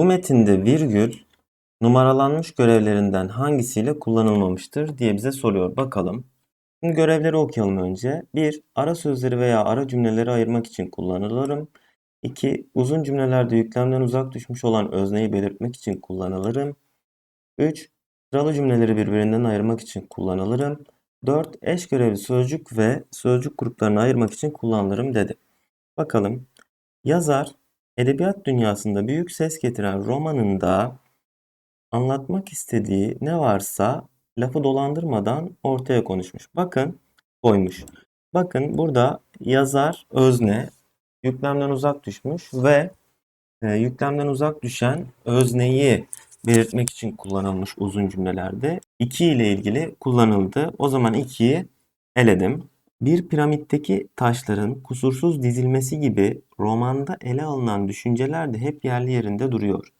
Bu metinde virgül numaralanmış görevlerinden hangisiyle kullanılmamıştır diye bize soruyor. Bakalım. Şimdi görevleri okuyalım önce. 1. Ara sözleri veya ara cümleleri ayırmak için kullanılırım. 2. Uzun cümlelerde yüklemden uzak düşmüş olan özneyi belirtmek için kullanılırım. 3. Sıralı cümleleri birbirinden ayırmak için kullanılırım. 4. Eş görevli sözcük ve sözcük gruplarını ayırmak için kullanılırım dedi. Bakalım. Yazar edebiyat dünyasında büyük ses getiren romanında anlatmak istediği ne varsa lafı dolandırmadan ortaya konuşmuş. Bakın koymuş. Bakın burada yazar özne yüklemden uzak düşmüş ve e, yüklemden uzak düşen özneyi belirtmek için kullanılmış uzun cümlelerde 2 ile ilgili kullanıldı. O zaman 2'yi eledim. Bir piramitteki taşların kusursuz dizilmesi gibi romanda ele alınan düşünceler de hep yerli yerinde duruyor.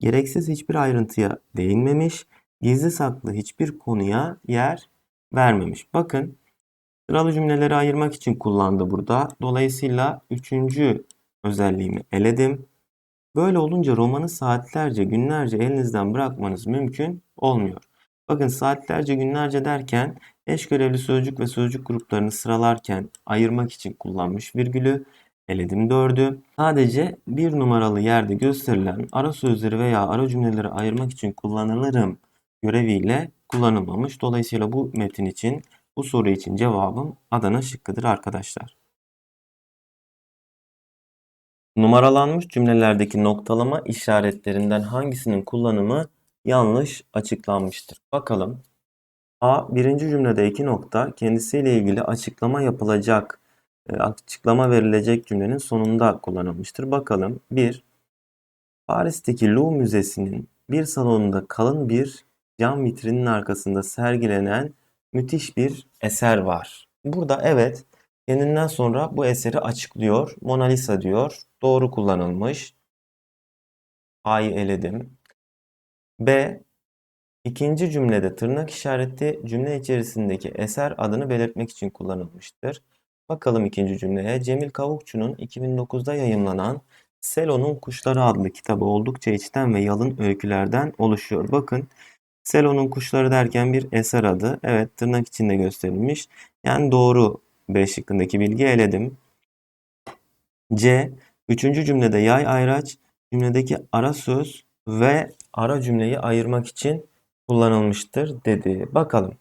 Gereksiz hiçbir ayrıntıya değinmemiş, gizli saklı hiçbir konuya yer vermemiş. Bakın sıralı cümleleri ayırmak için kullandı burada. Dolayısıyla üçüncü özelliğimi eledim. Böyle olunca romanı saatlerce, günlerce elinizden bırakmanız mümkün olmuyor. Bakın saatlerce, günlerce derken eş görevli sözcük ve sözcük gruplarını sıralarken ayırmak için kullanmış virgülü. Eledim 4'ü. Sadece bir numaralı yerde gösterilen ara sözleri veya ara cümleleri ayırmak için kullanılırım göreviyle kullanılmamış. Dolayısıyla bu metin için, bu soru için cevabım Adana şıkkıdır arkadaşlar. Numaralanmış cümlelerdeki noktalama işaretlerinden hangisinin kullanımı yanlış açıklanmıştır? Bakalım. A. Birinci cümlede iki nokta kendisiyle ilgili açıklama yapılacak, e, açıklama verilecek cümlenin sonunda kullanılmıştır. Bakalım. 1. Paris'teki Louvre Müzesi'nin bir salonunda kalın bir cam vitrinin arkasında sergilenen müthiş bir eser var. Burada evet kendinden sonra bu eseri açıklıyor. Mona Lisa diyor. Doğru kullanılmış. A'yı eledim. B. İkinci cümlede tırnak işareti cümle içerisindeki eser adını belirtmek için kullanılmıştır. Bakalım ikinci cümleye. Cemil Kavukçu'nun 2009'da yayımlanan Selo'nun Kuşları adlı kitabı oldukça içten ve yalın öykülerden oluşuyor. Bakın Selo'nun Kuşları derken bir eser adı. Evet tırnak içinde gösterilmiş. Yani doğru B şıkkındaki bilgi eledim. C. Üçüncü cümlede yay ayraç cümledeki ara söz ve ara cümleyi ayırmak için kullanılmıştır dedi. Bakalım.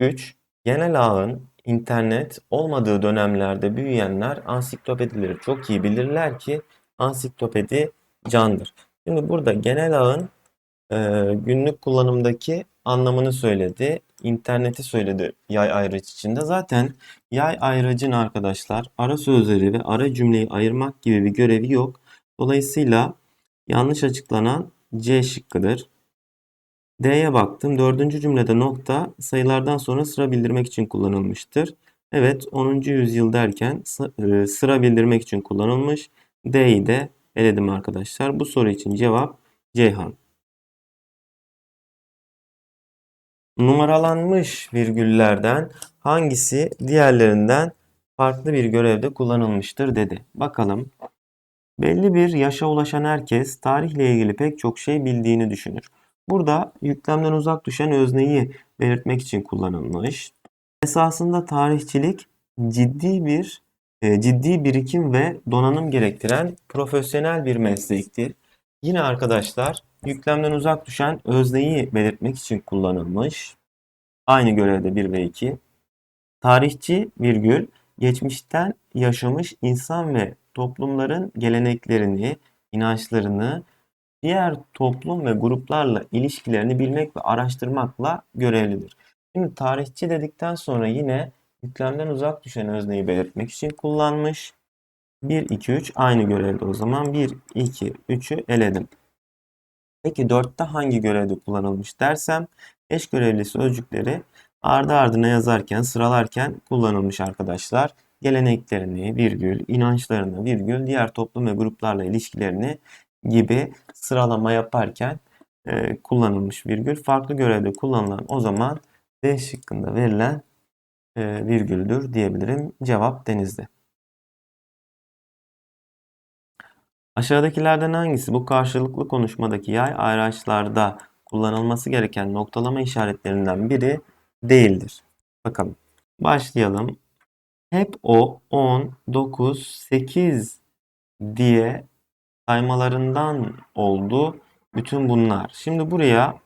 3. Genel ağın internet olmadığı dönemlerde büyüyenler ansiklopedileri çok iyi bilirler ki ansiklopedi candır. Şimdi burada genel ağın e, günlük kullanımdaki anlamını söyledi. İnterneti söyledi yay ayrıç içinde. Zaten yay ayracın arkadaşlar ara sözleri ve ara cümleyi ayırmak gibi bir görevi yok. Dolayısıyla yanlış açıklanan C şıkkıdır. D'ye baktım. Dördüncü cümlede nokta sayılardan sonra sıra bildirmek için kullanılmıştır. Evet 10. yüzyıl derken e, sıra bildirmek için kullanılmış. D'yi de eledim arkadaşlar. Bu soru için cevap Ceyhan. Numaralanmış virgüllerden hangisi diğerlerinden farklı bir görevde kullanılmıştır dedi. Bakalım. Belli bir yaşa ulaşan herkes tarihle ilgili pek çok şey bildiğini düşünür. Burada yüklemden uzak düşen özneyi belirtmek için kullanılmış. Esasında tarihçilik ciddi bir e, ciddi birikim ve donanım gerektiren profesyonel bir meslektir. Yine arkadaşlar yüklemden uzak düşen özneyi belirtmek için kullanılmış. Aynı görevde 1 ve 2. Tarihçi virgül geçmişten yaşamış insan ve toplumların geleneklerini, inançlarını, diğer toplum ve gruplarla ilişkilerini bilmek ve araştırmakla görevlidir. Şimdi tarihçi dedikten sonra yine yüklemden uzak düşen özneyi belirtmek için kullanmış. 1, 2, 3 aynı görevde o zaman. 1, 2, 3'ü eledim. Peki 4'te hangi görevde kullanılmış dersem eş görevli sözcükleri ardı ardına yazarken, sıralarken kullanılmış arkadaşlar. Geleneklerini, virgül, inançlarını, virgül, diğer toplum ve gruplarla ilişkilerini gibi sıralama yaparken e, kullanılmış virgül. Farklı görevde kullanılan o zaman D şıkkında verilen e, virgüldür diyebilirim. Cevap denizde. Aşağıdakilerden hangisi bu karşılıklı konuşmadaki yay ayraçlarda kullanılması gereken noktalama işaretlerinden biri değildir? Bakalım. Başlayalım. Hep o 10, 9, 8 diye saymalarından oldu bütün bunlar. Şimdi buraya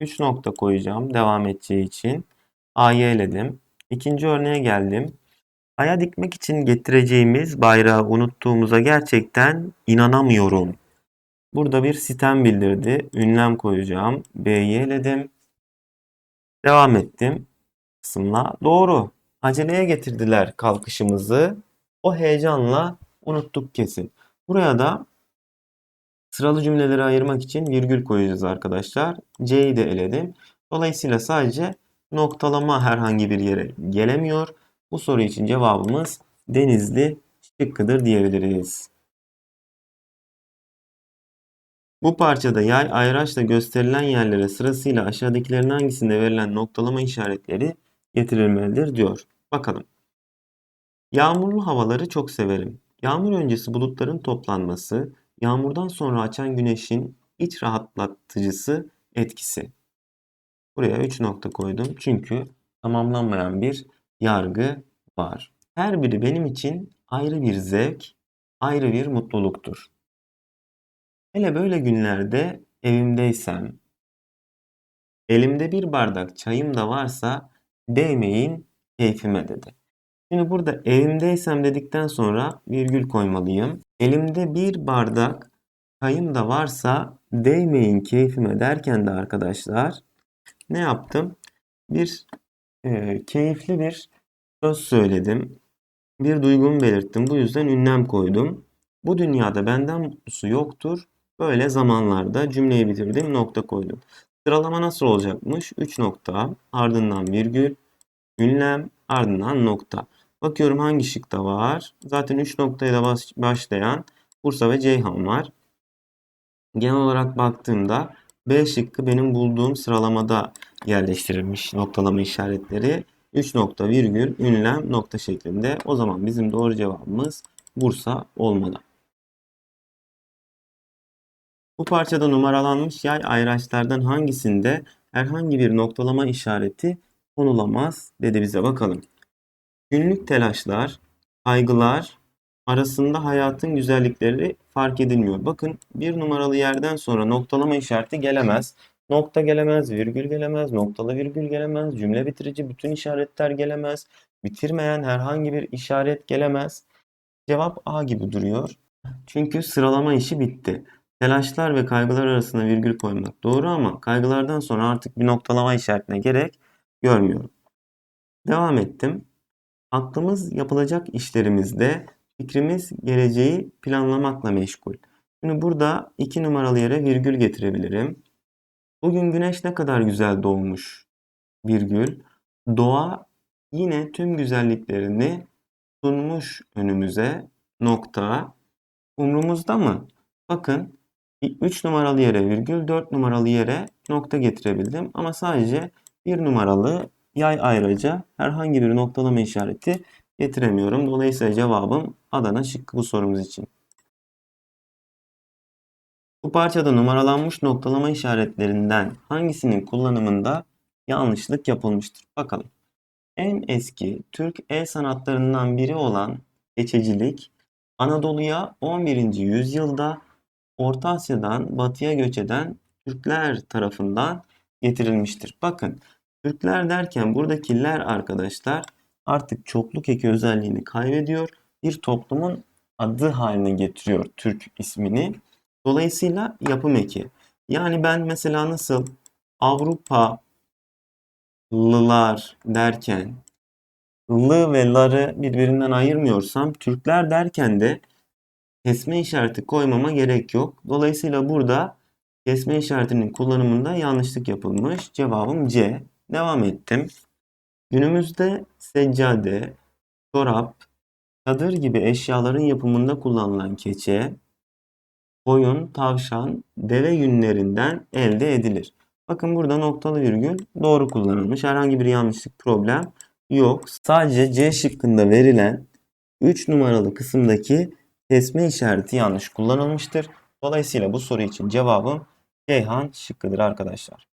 3 nokta koyacağım devam edeceği için. A'yı eledim. İkinci örneğe geldim. Aya dikmek için getireceğimiz bayrağı unuttuğumuza gerçekten inanamıyorum. Burada bir sitem bildirdi. Ünlem koyacağım. B'yi eledim. Devam ettim. Kısımla. Doğru. Aceleye getirdiler kalkışımızı. O heyecanla unuttuk kesin. Buraya da sıralı cümleleri ayırmak için virgül koyacağız arkadaşlar. C'yi de eledim. Dolayısıyla sadece noktalama herhangi bir yere gelemiyor. Bu soru için cevabımız Denizli şıkkıdır diyebiliriz. Bu parçada yay ayraçla gösterilen yerlere sırasıyla aşağıdakilerin hangisinde verilen noktalama işaretleri getirilmelidir diyor. Bakalım. Yağmurlu havaları çok severim. Yağmur öncesi bulutların toplanması, yağmurdan sonra açan güneşin iç rahatlatıcısı etkisi. Buraya 3 nokta koydum çünkü tamamlanmayan bir yargı var. Her biri benim için ayrı bir zevk, ayrı bir mutluluktur. Hele böyle günlerde evimdeysem, elimde bir bardak çayım da varsa değmeyin keyfime dedi. Şimdi burada evimdeysem dedikten sonra virgül koymalıyım. Elimde bir bardak çayım da varsa değmeyin keyfime derken de arkadaşlar ne yaptım? Bir e, keyifli bir söz söyledim. Bir duygumu belirttim. Bu yüzden ünlem koydum. Bu dünyada benden mutlusu yoktur. Böyle zamanlarda cümleyi bitirdim, nokta koydum. Sıralama nasıl olacakmış? 3 nokta, ardından virgül, ünlem, ardından nokta. Bakıyorum hangi şıkta var. Zaten 3 noktaya da başlayan Bursa ve Ceyhan var. Genel olarak baktığımda B şıkkı benim bulduğum sıralamada yerleştirilmiş noktalama işaretleri. 3 nokta virgül ünlem nokta şeklinde. O zaman bizim doğru cevabımız Bursa olmalı. Bu parçada numaralanmış yay ayraçlardan hangisinde herhangi bir noktalama işareti konulamaz dedi bize bakalım. Günlük telaşlar, kaygılar arasında hayatın güzellikleri fark edilmiyor. Bakın bir numaralı yerden sonra noktalama işareti gelemez. Nokta gelemez, virgül gelemez, noktalı virgül gelemez, cümle bitirici bütün işaretler gelemez, bitirmeyen herhangi bir işaret gelemez. Cevap A gibi duruyor. Çünkü sıralama işi bitti. Telaşlar ve kaygılar arasında virgül koymak doğru ama kaygılardan sonra artık bir noktalama işaretine gerek görmüyorum. Devam ettim. Aklımız yapılacak işlerimizde fikrimiz geleceği planlamakla meşgul. Şimdi burada iki numaralı yere virgül getirebilirim. Bugün güneş ne kadar güzel doğmuş. Virgül. Doğa yine tüm güzelliklerini sunmuş önümüze. Nokta. Umrumuzda mı? Bakın 3 numaralı yere virgül, 4 numaralı yere nokta getirebildim. Ama sadece 1 numaralı yay ayrıca herhangi bir noktalama işareti getiremiyorum. Dolayısıyla cevabım Adana şıkkı bu sorumuz için. Bu parçada numaralanmış noktalama işaretlerinden hangisinin kullanımında yanlışlık yapılmıştır? Bakalım. En eski Türk el sanatlarından biri olan geçecilik Anadolu'ya 11. yüzyılda Orta Asya'dan batıya göç eden Türkler tarafından getirilmiştir. Bakın Türkler derken buradakiler arkadaşlar artık çokluk eki özelliğini kaybediyor. Bir toplumun adı haline getiriyor Türk ismini. Dolayısıyla yapım eki. Yani ben mesela nasıl Avrupalılar derken lı ve ları birbirinden ayırmıyorsam Türkler derken de kesme işareti koymama gerek yok. Dolayısıyla burada kesme işaretinin kullanımında yanlışlık yapılmış. Cevabım C. Devam ettim. Günümüzde seccade, çorap, çadır gibi eşyaların yapımında kullanılan keçe, koyun, tavşan, deve yünlerinden elde edilir. Bakın burada noktalı virgül doğru kullanılmış. Herhangi bir yanlışlık problem yok. Sadece C şıkkında verilen 3 numaralı kısımdaki kesme işareti yanlış kullanılmıştır. Dolayısıyla bu soru için cevabım Ceyhan şıkkıdır arkadaşlar.